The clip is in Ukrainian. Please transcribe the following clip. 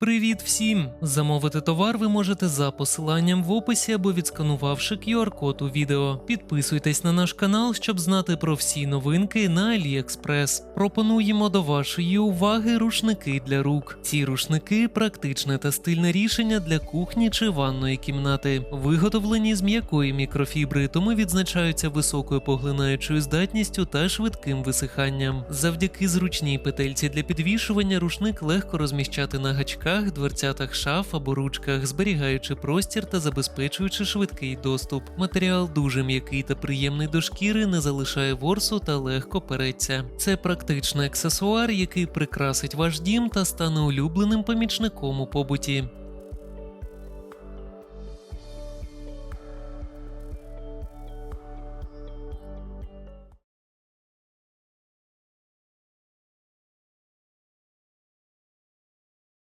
Привіт всім! Замовити товар ви можете за посиланням в описі або відсканувавши QR-код у відео. Підписуйтесь на наш канал, щоб знати про всі новинки на AliExpress. Пропонуємо до вашої уваги рушники для рук. Ці рушники практичне та стильне рішення для кухні чи ванної кімнати. Виготовлені з м'якої мікрофібри, тому відзначаються високою поглинаючою здатністю та швидким висиханням. Завдяки зручній петельці для підвішування рушник легко розміщати на гачках, дверцятах шаф або ручках, зберігаючи простір та забезпечуючи швидкий доступ. Матеріал дуже м'який та приємний до шкіри, не залишає ворсу та легко переться. Це практичний аксесуар, який прикрасить ваш дім та стане улюбленим помічником у побуті.